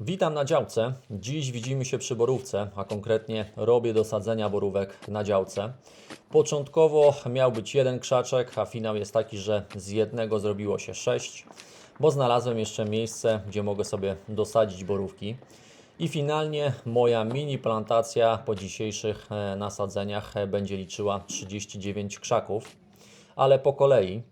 Witam na działce. Dziś widzimy się przy borówce, a konkretnie robię do sadzenia borówek na działce. Początkowo miał być jeden krzaczek, a finał jest taki, że z jednego zrobiło się sześć, bo znalazłem jeszcze miejsce, gdzie mogę sobie dosadzić borówki. I finalnie moja mini plantacja po dzisiejszych e, nasadzeniach e, będzie liczyła 39 krzaków, ale po kolei.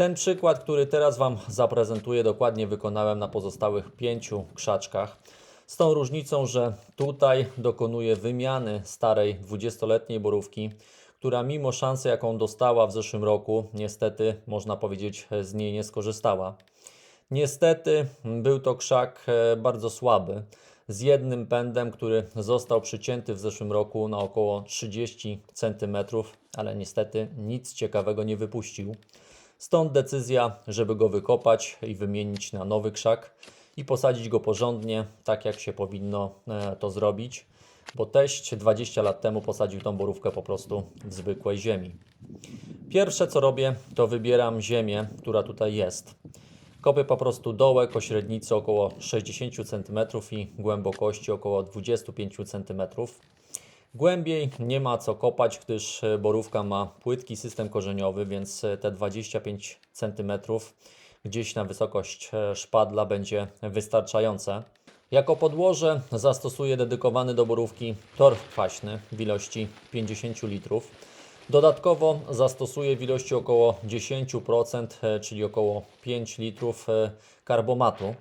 Ten przykład, który teraz Wam zaprezentuję, dokładnie wykonałem na pozostałych pięciu krzaczkach. Z tą różnicą, że tutaj dokonuję wymiany starej 20-letniej borówki, która mimo szansy, jaką dostała w zeszłym roku, niestety można powiedzieć z niej nie skorzystała. Niestety był to krzak e, bardzo słaby, z jednym pędem, który został przycięty w zeszłym roku na około 30 cm, ale niestety nic ciekawego nie wypuścił. Stąd decyzja, żeby go wykopać i wymienić na nowy krzak i posadzić go porządnie, tak jak się powinno e, to zrobić, bo teść 20 lat temu posadził tą borówkę po prostu w zwykłej ziemi. Pierwsze co robię, to wybieram ziemię, która tutaj jest. Kopię po prostu dołek o średnicy około 60 cm i głębokości około 25 cm. Głębiej nie ma co kopać, gdyż borówka ma płytki system korzeniowy, więc te 25 cm gdzieś na wysokość szpadla będzie wystarczające. Jako podłoże zastosuję dedykowany do borówki torf kwaśny w ilości 50 litrów. Dodatkowo zastosuję w ilości około 10%, e, czyli około 5 litrów e, karbomatu.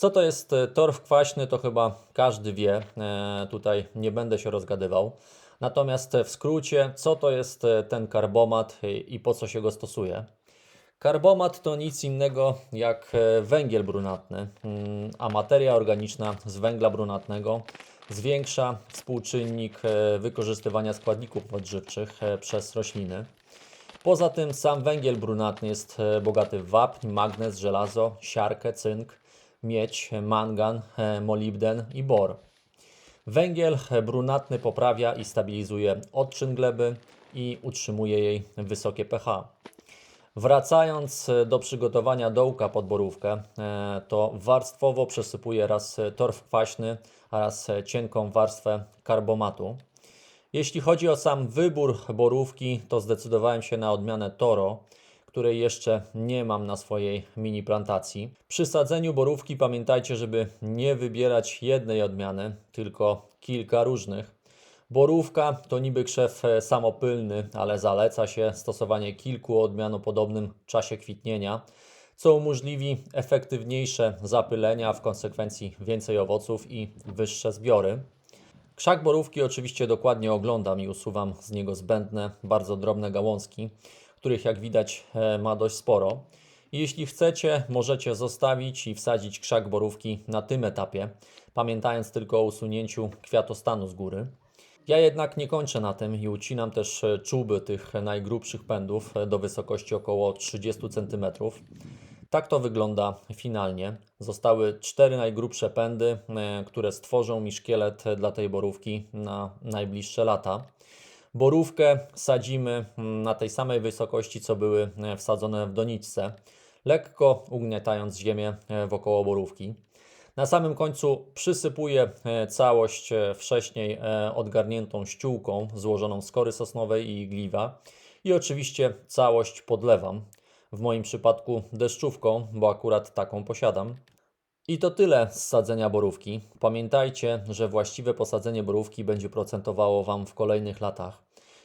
Co to jest e, torf kwaśny, to chyba każdy wie. E, Tutaj nie będę się rozgadywał. Natomiast e, w skrócie, co to jest ten karbomat i po co się go stosuje? Karbomat to nic innego jak węgiel brunatny, mm, a materia organiczna z węgla brunatnego zwiększa współczynnik wykorzystywania składników odżywczych przez rośliny. Poza tym sam węgiel brunatny jest bogaty w wapń, magnez, żelazo, siarkę, cynk, miedź, mangan, e, molibden i bor. Węgiel brunatny poprawia i stabilizuje odczyn gleby i utrzymuje jej wysokie pH. Wracając e, do przygotowania dołka pod borówkę, e, to warstwowo przesypuję raz e, torf kwaśny, a raz e, cienką warstwę karbomatu. Jeśli chodzi o sam wybór borówki, to zdecydowałem się na odmianę Toro, której jeszcze nie mam na swojej mini plantacji. Przy sadzeniu borówki pamiętajcie, żeby nie wybierać jednej odmiany, tylko kilka różnych. Borówka to niby krzew e, samopylny, ale zaleca się stosowanie kilku odmian o podobnym czasie kwitnienia, co umożliwi efektywniejsze zapylenia, w konsekwencji więcej owoców i wyższe zbiory. Krzak borówki oczywiście dokładnie oglądam i usuwam z niego zbędne, bardzo drobne gałązki, których jak widać e, ma dość sporo. Jeśli chcecie, możecie zostawić i wsadzić krzak borówki na tym etapie, pamiętając tylko o usunięciu kwiatostanu z góry. Ja jednak nie kończę na tym i ucinam też e, czuby tych najgrubszych pędów e, do wysokości około 30 cm. Tak to wygląda finalnie. Zostały cztery najgrubsze pędy, które stworzą mi szkielet dla tej borówki na najbliższe lata. Borówkę sadzimy mm, na tej samej wysokości, co były e, wsadzone w doniczce, lekko ugniatając ziemię e, wokoło borówki. Na samym końcu przysypuję e, całość wcześniej odgarniętą ściółką złożoną z kory sosnowej i igliwa i oczywiście całość podlewam. W moim przypadku deszczówką, bo akurat taką posiadam. I to tyle z sadzenia borówki. Pamiętajcie, że właściwe posadzenie borówki będzie procentowało Wam w kolejnych latach.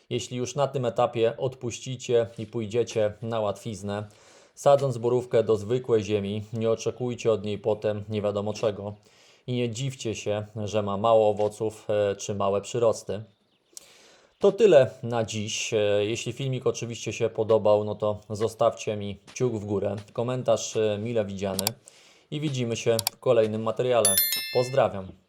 Jeśli już na tym etapie odpuścicie i pójdziecie na łatwiznę, sadząc borówkę do zwykłej ziemi, nie oczekujcie od niej potem nie wiadomo czego. I nie dziwcie się, że ma mało owoców e, czy małe przyrosty. To tyle na dziś. E, Jeśli filmik oczywiście się podobał, no to zostawcie mi kciuk w górę, komentarz e, mile widziany i widzimy się w kolejnym materiale. Pozdrawiam.